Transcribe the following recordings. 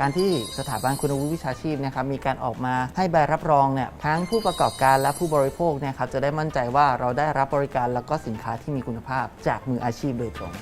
การที่สถาบันคุณวุฒิวิชาชีพนะครับมีการออกมาให้ใบรับรองเนี่ยทั้งผู้ประกอบการและผู้บริโภคเนี่ยครับจะได้มั่นใจว่าเราได้รับบริการแล้วก็สินค้าที่มีคุณภาพจากมืออาชีพโดยตรง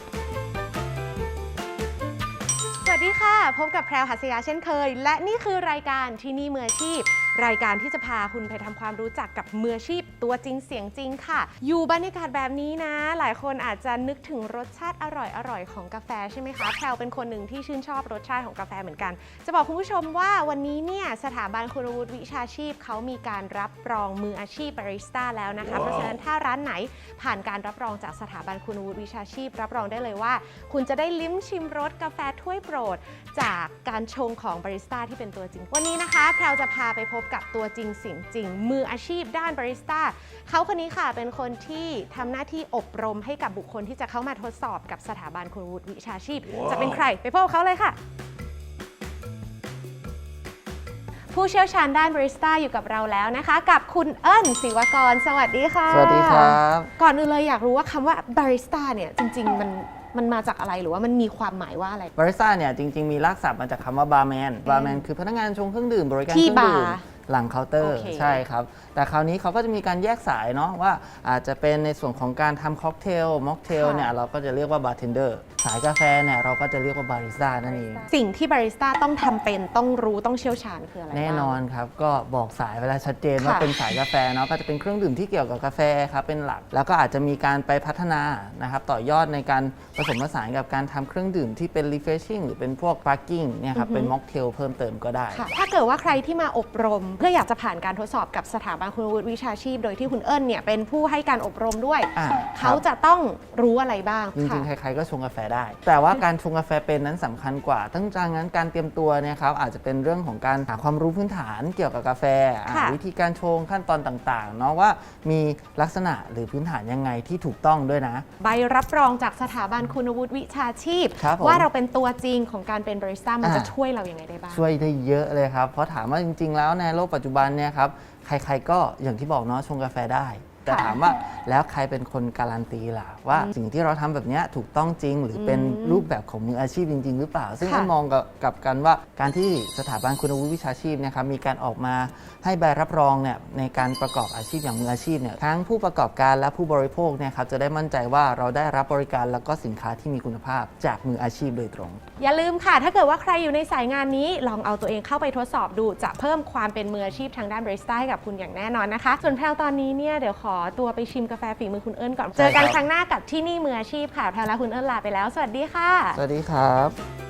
สวัสดีค่ะ พบกับแพรวหัสยาเช่นเคย และนี่คือรายการที่นี่มืออาชีพ รายการที่จะพาคุณไปทำความรู้จักกับมืออาชีพ ตัวจริงเสียงจริงค่ะ อยู่บรรยากาศแบบนี้นะ หลายคนอาจจะนึกถึงรสชาติอร่อยๆของกาแฟใช่ไหมคะแพรวเป็นคนหนึ่งที่ชื่นชอบรสชาติของกาแฟเหมือนกัน จะบอกคุณผู้ชมว่าวันนี้เนี่ยสถาบันคุณวุฒิวิชาชีพเขามีการรับรองมืออาชีพบาริสต้าแล้วนะคะ เพราะฉะนั้นถ้าร้านไหนผ่านการรับรองจากสถาบันคุณวุฒิวิชาชีพ รับรองได้เลยว่า คุณจะได้ลิ้มชิมรสกาแฟถ้วยโปรดจากการชงของบาริสต้าที่เป็นตัวจริง วันนี้นะคะแพรวจะพาไปพบกับตัวจริงเสียงจริง มืออาชีพด้านบาริสต้าเขาคนนี้ค่ะเป็นคนที่ทำหน้าที่อบรมให้กับบุคคลที่จะเข้ามาทดสอบกับสถาบันคุณวุฒิวิชาชีพ จะเป็นใครไปพบกับเขาเลยค่ะ ผู้เชี่ยวชาญด้านบาริสต้าอยู่กับเราแล้วนะคะ กับคุณเอิญศิวกร สวัสดีค่ะ สวัสดีครับ ก่อนอื่นเลยอยากรู้ว่าคำว่าบาริสต้าเนี่ยจริง ๆ มัน มันมาจากอะไรหรือว่ามันมีความหมายว่าอะไร บาริสต้าเนี่ยจริง ๆ มีรากศัพท์มาจากคำว่าบาร์แมน บาร์แมนคือพนักงานชงเครื่องดื่มบริการที่เครื่องดื่ม บาร์หลังเคาน์เตอร์โอเค ใช่ครับ แต่คราวนี้เขาก็จะมีการแยกสายเนาะว่าอาจจะเป็นในส่วนของการทำค็อกเทลม็อกเทลค่ะเนี่ยเราก็จะเรียกว่าบาร์เทนเดอร์สายกาแฟเนี่ยเราก็จะเรียกว่าบาริสต้านั่นเอง สิ่งที่บาริสต้าต้องทำเป็นต้องรู้ต้องเชี่ยวชาญคืออะไรบ้าง แน่นอนครับ ก็บอกสายเวลาชัดเจนว่าค่ะเป็นสายกาแฟเนาะก็จะเป็นเครื่องดื่มที่เกี่ยวกับกาแฟครับเป็นหลัก แล้วก็อาจจะมีการไปพัฒนานะครับต่อยอดในการผสมผสานกับการทำเครื่องดื่มที่เป็น refreshing หรือเป็นพวก sparkling เนี่ยครับเป็นม็อกเทลเพิ่มเติมก็ได้ ค่ะถ้าเกิดว่าใครที่มาอบรมเพื่ออยากจะผ่านการทดสอบกับสถาบันคุณวุฒิวิชาชีพ โดยที่คุณเอิญเนี่ยเป็นผู้ให้การอบรมด้วย อ่าเขาครับ จะต้องรู้อะไรบ้างจริงๆค่ะใครๆ ก็ชงกาแฟได้ แต่ว่าการชงกาแฟเป็นนั้นสำคัญกว่า ทั้งจากนั้นการเตรียมตัวเนี่ยครับอาจจะเป็นเรื่องของการหาความรู้พื้นฐานเกี่ยวกับกาแฟอ่าค่ะวิธีการชงขั้นตอนต่างๆ เนาะว่ามีลักษณะหรือพื้นฐานยังไงที่ถูกต้องด้วยนะ ใบรับรองจากสถาบันคุณวุฒิวิชาชีพ ครับผมว่าเราเป็นตัวจริงของการเป็นบาริสต้ามันอ่า จะช่วยเรายัางไงได้บ้าง ช่วยได้เยอะเลยครับ เพราะถามว่าจริง ๆ แล้วในโลกปัจจุบันเนี่ยครับใครๆก็อย่างที่บอกเนาะชงกาแฟได้ แต่ค่ะถามว่าแล้วใครเป็นคนการันตีล่ะ ว่าสิ่งที่เราทำแบบเนี้ยถูกต้องจริง หรือเป็นอืมรูปแบบของมืออาชีพจริง ๆ หรือเปล่า ซึ่งค่ะให้มองกับกับกันว่าการที่สถาบันคุณวุฒิวิชาชีพเนะครับมีการออกมาให้ใบรับรองเนี่ยในการประกอบอาชีพอย่างมืออาชีพเนี่ยทั้งผู้ประกอบการและผู้บริโภคเนี่ยครับจะได้มั่นใจว่าเราได้รับบริการแล้วก็สินค้าที่มีคุณภาพจากมืออาชีพโดยตรง อย่าลืมค่ะ ถ้าเกิดว่าใครอยู่ในสายงานนี้ ลองเอาตัวเองเข้าไปทดสอบดู จะเพิ่มความเป็นมืออาชีพทางด้านบริสต้าให้กับคุณอย่างแน่นอนนะคะ ส่วนแพลวตอนนี้เนี่ยเดี๋ยวขอตัวไปชิมกาแฟฝีมือคุณเอิญก่อน เจอกันครับครั้งหน้ากับที่นี่มืออาชีพค่ะแพลวและคุณเอิญลาไปแล้ว สวัสดีค่ะ สวัสดีครับ